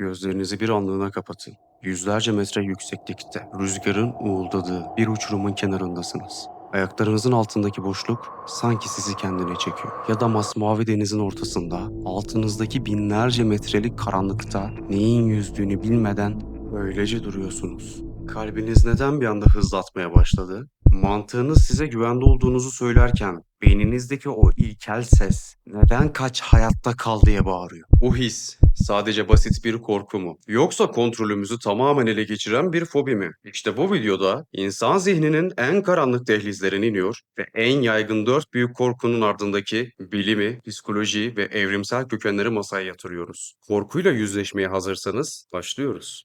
Gözlerinizi bir anlığına kapatın. Yüzlerce metre yükseklikte, rüzgarın uğuldadığı bir uçurumun kenarındasınız. Ayaklarınızın altındaki boşluk sanki sizi kendine çekiyor. Ya da masmavi denizin ortasında, altınızdaki binlerce metrelik karanlıkta neyin yüzdüğünü bilmeden öylece duruyorsunuz. Kalbiniz neden bir anda hızla atmaya başladı? Mantığınız size güvende olduğunuzu söylerken beyninizdeki o ilkel ses neden kaç hayatta kal diye bağırıyor? Bu his sadece basit bir korku mu? Yoksa kontrolümüzü tamamen ele geçiren bir fobi mi? İşte bu videoda insan zihninin en karanlık dehlizlerine iniyor ve en yaygın dört büyük korkunun ardındaki bilimi, psikolojiyi ve evrimsel kökenleri masaya yatırıyoruz. Korkuyla yüzleşmeye hazırsanız başlıyoruz.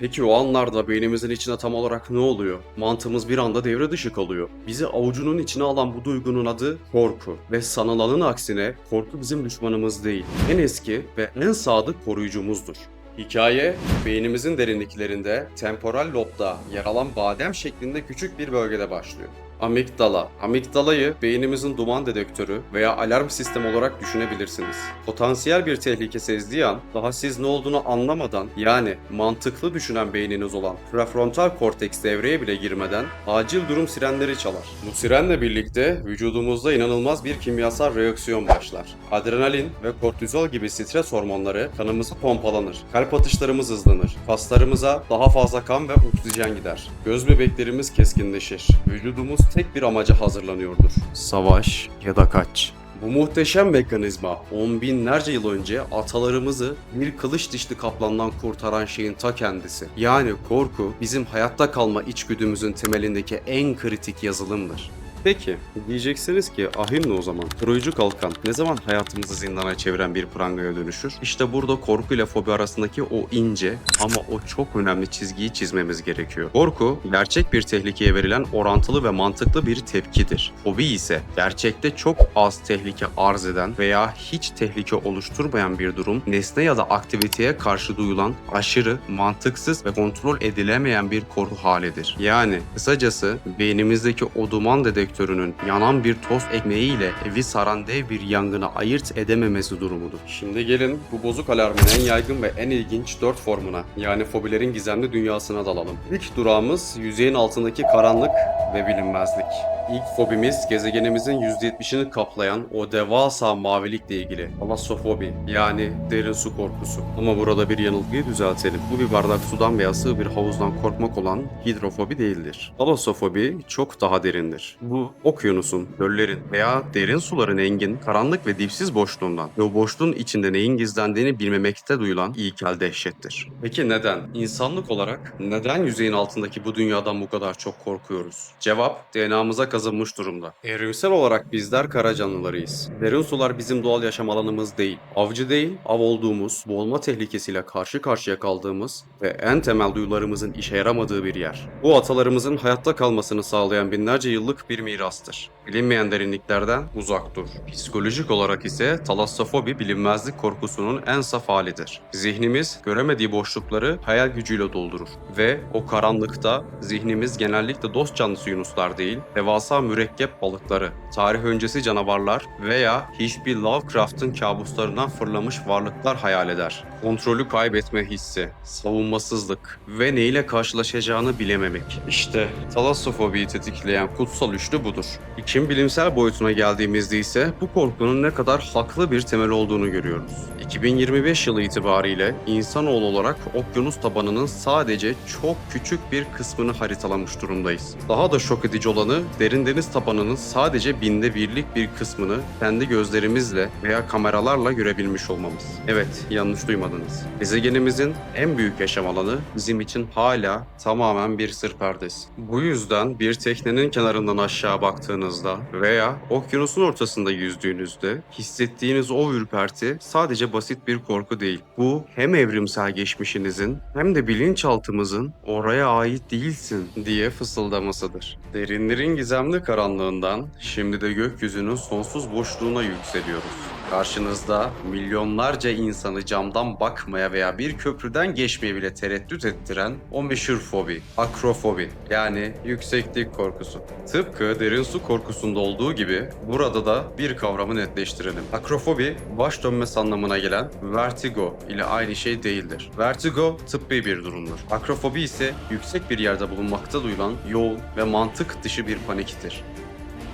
Peki o anlarda beynimizin içine tam olarak ne oluyor? Mantığımız bir anda devre dışı kalıyor. Bizi avucunun içine alan bu duygunun adı korku. Ve sanılanın aksine korku bizim düşmanımız değil. En eski ve en sadık koruyucumuzdur. Hikaye, beynimizin derinliklerinde, temporal lobda yer alan badem şeklinde küçük bir bölgede başlıyor. Amigdala. Amigdalayı beynimizin duman dedektörü veya alarm sistemi olarak düşünebilirsiniz. Potansiyel bir tehlike sezdiği an daha siz ne olduğunu anlamadan yani mantıklı düşünen beyniniz olan prefrontal korteks devreye bile girmeden acil durum sirenleri çalar. Bu sirenle birlikte vücudumuzda inanılmaz bir kimyasal reaksiyon başlar. Adrenalin ve kortizol gibi stres hormonları kanımıza pompalanır. Kalp atışlarımız hızlanır. Kaslarımıza daha fazla kan ve oksijen gider. Göz bebeklerimiz keskinleşir. Vücudumuz tek bir amaca hazırlanıyordur. Savaş ya da kaç. Bu muhteşem mekanizma on binlerce yıl önce atalarımızı bir kılıç dişli kaplandan kurtaran şeyin ta kendisi. Yani korku bizim hayatta kalma içgüdümüzün temelindeki en kritik yazılımdır. Peki, diyeceksiniz ki ahin o zaman? Koruyucu kalkan ne zaman hayatımızı zindana çeviren bir prangaya dönüşür? İşte burada korku ile fobi arasındaki o ince ama o çok önemli çizgiyi çizmemiz gerekiyor. Korku, gerçek bir tehlikeye verilen orantılı ve mantıklı bir tepkidir. Fobi ise gerçekte çok az tehlike arz eden veya hiç tehlike oluşturmayan bir durum, nesne ya da aktiviteye karşı duyulan aşırı, mantıksız ve kontrol edilemeyen bir korku halidir. Yani kısacası beynimizdeki o duman dedektörünün yanan bir toz ekmeğiyle evi saran dev bir yangını ayırt edememesi durumudur. Şimdi gelin bu bozuk alarmın en yaygın ve en ilginç dört formuna yani fobilerin gizemli dünyasına dalalım. İlk durağımız yüzeyin altındaki karanlık ve bilinmezlik. İlk fobimiz gezegenimizin %70'ini kaplayan o devasa mavilikle ilgili. Alassofobi yani derin su korkusu. Ama burada bir yanılgıyı düzeltelim. Bu bir bardak sudan veya sığ bir havuzdan korkmak olan hidrofobi değildir. Alassofobi çok daha derindir. Bu okyanusun, göllerin veya derin suların engin, karanlık ve dipsiz boşluğundan ve o boşluğun içinde neyin gizlendiğini bilmemekte duyulan ilkel dehşettir. Peki neden? İnsanlık olarak neden yüzeyin altındaki bu dünyadan bu kadar çok korkuyoruz? Cevap DNA'mıza kazınmış durumda. Evrimsel olarak bizler kara canlılarıyız. Derin sular bizim doğal yaşam alanımız değil. Avcı değil, av olduğumuz, boğulma tehlikesiyle karşı karşıya kaldığımız ve en temel duyularımızın işe yaramadığı bir yer. Bu atalarımızın hayatta kalmasını sağlayan binlerce yıllık bir mirastır. Bilinmeyen derinliklerden uzak dur. Psikolojik olarak ise talassofobi bilinmezlik korkusunun en saf halidir. Zihnimiz göremediği boşlukları hayal gücüyle doldurur ve o karanlıkta zihnimiz genellikle dost canlısı yunuslar değil, devasa mürekkep balıkları, tarih öncesi canavarlar veya hiçbir Lovecraft'ın kabuslarından fırlamış varlıklar hayal eder. Kontrolü kaybetme hissi, savunmasızlık ve neyle karşılaşacağını bilememek. İşte talassofobiyi tetikleyen kutsal üçlü budur. İçin bilimsel boyutuna geldiğimizde ise bu korkunun ne kadar haklı bir temel olduğunu görüyoruz. 2025 yılı itibariyle insanoğlu olarak okyanus tabanının sadece çok küçük bir kısmını haritalamış durumdayız. Daha da şok edici olanı derin deniz tabanının sadece binde birlik bir kısmını kendi gözlerimizle veya kameralarla görebilmiş olmamız. Evet, yanlış duymadınız. Gezegenimizin en büyük yaşam alanı bizim için hala tamamen bir sır perdesi. Bu yüzden bir teknenin kenarından aşağı baktığınızda veya okyanusun ortasında yüzdüğünüzde hissettiğiniz o ürperti sadece basit bir korku değil. Bu hem evrimsel geçmişinizin hem de bilinçaltımızın oraya ait değilsin diye fısıldamasıdır. Derinlerin gizemli karanlığından şimdi de gökyüzünün sonsuz boşluğuna yükseliyoruz. Karşınızda milyonlarca insanı camdan bakmaya veya bir köprüden geçmeye bile tereddüt ettiren o meşhur fobi, akrofobi yani yükseklik korkusu. Tıpkı derin su korkusunda olduğu gibi burada da bir kavramı netleştirelim. Akrofobi baş dönmesi anlamına gelen vertigo ile aynı şey değildir. Vertigo tıbbi bir durumdur. Akrofobi ise yüksek bir yerde bulunmakta duyulan yoğun ve mantık dışı bir paniktir.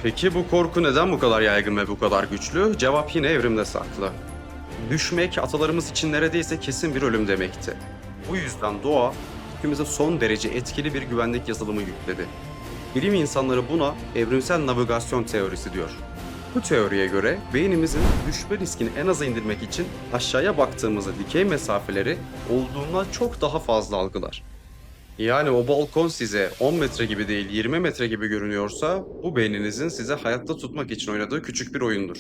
Peki bu korku neden bu kadar yaygın ve bu kadar güçlü? Cevap yine evrimde saklı. Düşmek atalarımız için neredeyse kesin bir ölüm demekti. Bu yüzden doğa ülkemize son derece etkili bir güvenlik yazılımı yükledi. Bilim insanları buna evrimsel navigasyon teorisi diyor. Bu teoriye göre beynimizin düşme riskini en aza indirmek için aşağıya baktığımızda dikey mesafeleri olduğundan çok daha fazla algılar. Yani o balkon size 10 metre gibi değil 20 metre gibi görünüyorsa bu beyninizin size hayatta tutmak için oynadığı küçük bir oyundur.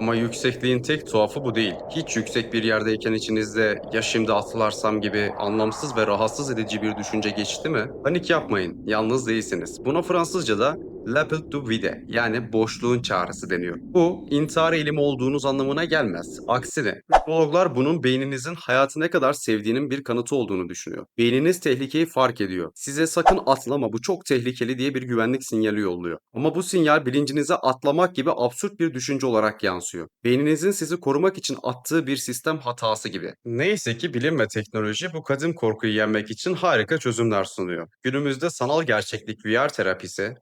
Ama yüksekliğin tek tuhafı bu değil. Hiç yüksek bir yerdeyken içinizde ya şimdi atlarsam gibi anlamsız ve rahatsız edici bir düşünce geçti mi? Panik yapmayın, yalnız değilsiniz. Buna Fransızca'da l'appel du vide yani boşluğun çağrısı deniyor. Bu intihar eğilimi olduğunuz anlamına gelmez. Aksine psikologlar bunun beyninizin hayatı ne kadar sevdiğinin bir kanıtı olduğunu düşünüyor. Beyniniz tehlikeyi fark ediyor. Size sakın atlama bu çok tehlikeli diye bir güvenlik sinyali yolluyor. Ama bu sinyal bilincinize atlamak gibi absürt bir düşünce olarak yansıyor. Beyninizin sizi korumak için attığı bir sistem hatası gibi. Neyse ki bilim ve teknoloji bu kadim korkuyu yenmek için harika çözümler sunuyor. Günümüzde sanal gerçeklik VR terapisi,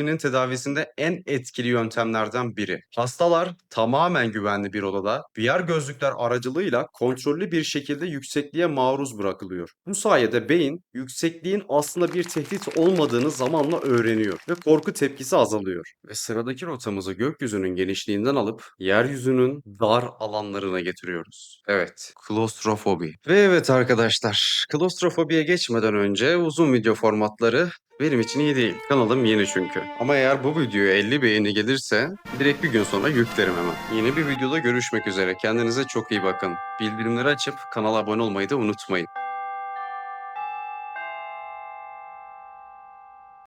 akrofobinin tedavisinde en etkili yöntemlerden biri. Hastalar tamamen güvenli bir odada VR gözlükler aracılığıyla kontrollü bir şekilde yüksekliğe maruz bırakılıyor. Bu sayede beyin yüksekliğin aslında bir tehdit olmadığını zamanla öğreniyor ve korku tepkisi azalıyor. Ve sıradaki rotamızı gökyüzünün genişliğinden alıp yeryüzünün dar alanlarına getiriyoruz. Evet, klostrofobi. Ve evet arkadaşlar, klostrofobiye geçmeden önce uzun video formatları benim için iyi değil. Kanalım yeni çünkü. Ama eğer bu videoya 50 beğeni gelirse direkt bir gün sonra yüklerim hemen. Yeni bir videoda görüşmek üzere. Kendinize çok iyi bakın. Bildirimleri açıp kanala abone olmayı da unutmayın.